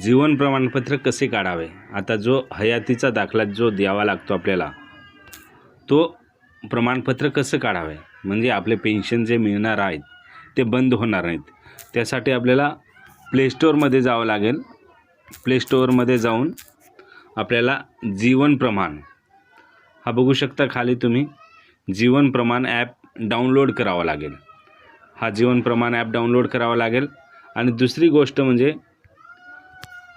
जीवन प्रमाणपत्र कसे काढावे? आता जो हयातीचा दाखला जो द्यावा लागतो आपल्याला तो प्रमाणपत्र कसं काढावे? म्हणजे आपले पेन्शन जे मिळणार आहेत ते बंद होणार नाहीत. त्यासाठी आपल्याला प्लेस्टोअरमध्ये जावं लागेल. प्लेस्टोअरमध्ये जाऊन आपल्याला जीवन प्रमाण हा बघू शकता खाली तुम्ही जीवन प्रमाण ॲप डाउनलोड करावा लागेल. हा जीवन प्रमाण ॲप डाउनलोड करावा लागेल. आणि दुसरी गोष्ट म्हणजे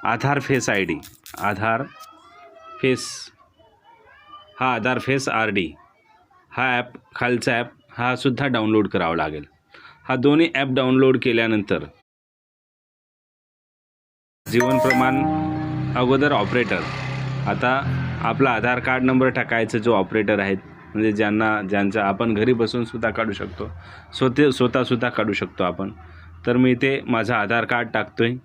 Aadhaar face I D. Aadhaar face. हा आधार फेस आर डी. हा ॲप खालचा ॲप हा सुद्धा डाउनलोड करावा लागेल. हा दोन्ही ॲप डाउनलोड केल्यानंतर जीवन प्रमाण अगोदर ऑपरेटर आता आपला आधार कार्ड नंबर टाकायचं जो ऑपरेटर आहेत म्हणजे ज्यांना ज्यांचा आपण घरी बसूनसुद्धा काढू शकतो. स्वतः स्वतःसुद्धा काढू शकतो आपण. तर मी इथे माझं आधार कार्ड टाकतो आहे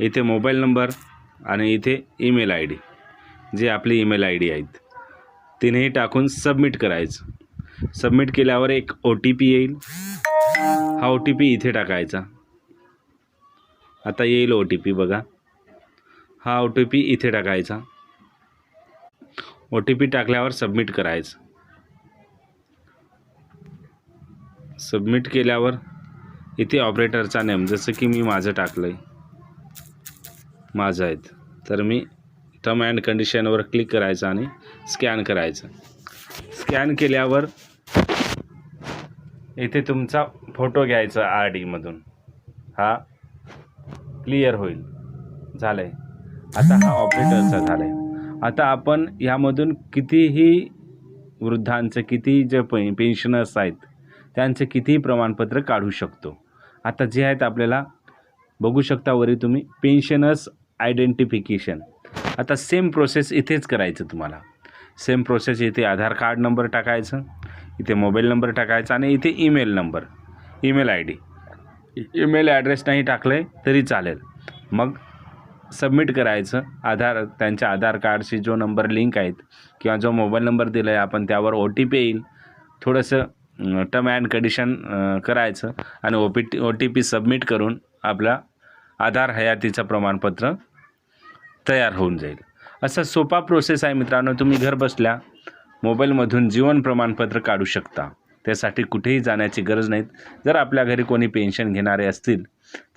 इथे मोबाईल नंबर आणि इथे ईमेल आय डी जे आपली ईमेल आय डी आहेत. तिन्ही टाकून सबमिट करायचं. सबमिट केल्यावर एक ओ टी पी येईल. हा ओ टी पी इथे टाकायचा. आता येईल ओ टी पी बघा. हा ओ टी पी इथे टाकायचा. ओ टी पी टाकल्यावर सबमिट करायचं. सबमिट केल्यावर इथे ऑपरेटरचा नेम जसं की मी माझं टाकलं आहे माझं आहेत. तर मी टर्म अँड कंडिशनवर क्लिक करायचं आणि स्कॅन करायचं. स्कॅन केल्यावर इथे तुमचा फोटो घ्यायचा आर डीमधून हा क्लिअर होईल. झालं आहे आता हा ऑपरेटरचा झाला आहे आता आपण ह्यामधून कितीही वृद्धांचं किती जे पे पेन्शनर्स आहेत त्यांचं कितीही प्रमाणपत्र काढू शकतो. आता जे आहेत आपल्याला बघू शकता वरी तुम्ही पेन्शनर्स आयडेंटिफिकेशन आता सेम प्रोसेस इथेच करायचं तुम्हाला. सेम प्रोसेस इथे आधार कार्ड नंबर टाकायचं इथे मोबाईल नंबर टाकायचा आणि इथे email number email I D email address नाही टाकलं आहे तरी चालेल. मग सबमिट करायचं आधार त्यांच्या आधार कार्डशी जो नंबर लिंक आहेत किंवा जो मोबाईल नंबर दिला आहे आपण त्यावर ओ टी पी येईल. थोडंसं टर्म अँड कंडिशन करायचं आणि O P T O T P submit करून आपला आधार हयातीचं प्रमाणपत्र तयार होऊन जाईल. असा सोपा प्रोसेस आहे मित्रांनो. तुम्ही घर बसल्या मोबाईलमधून जीवन प्रमाणपत्र काढू शकता. त्यासाठी कुठेही जाण्याची गरज नाहीत. जर आपल्या घरी कोणी पेन्शन घेणारे असतील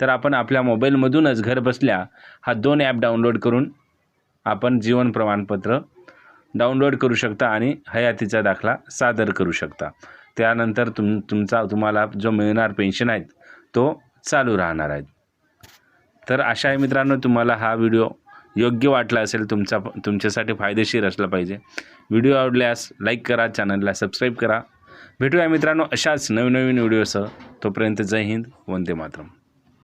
तर आपण आपल्या मोबाईलमधूनच घर बसल्या हा दोन ॲप डाउनलोड करून आपण जीवन प्रमाणपत्र डाउनलोड करू शकता आणि हयातीचा दाखला सादर करू शकता. त्यानंतर तुम तुमचा तुम्हाला जो मिळणार पेन्शन आहेत तो चालू राहणार आहेत. तर अशा आहे मित्रांनो तुम्हाला हा व्हिडिओ योग्य वाटला असेल तुमचा तुमच्यासाठी फायदेशीर असला पाहिजे. व्हिडिओ आवडल्यास लाईक करा चॅनलला सबस्क्राईब करा. भेटूया मित्रांनो अशाच नवीन नवीन व्हिडिओसह तोपर्यंत जय हिंद वंदे मातरम.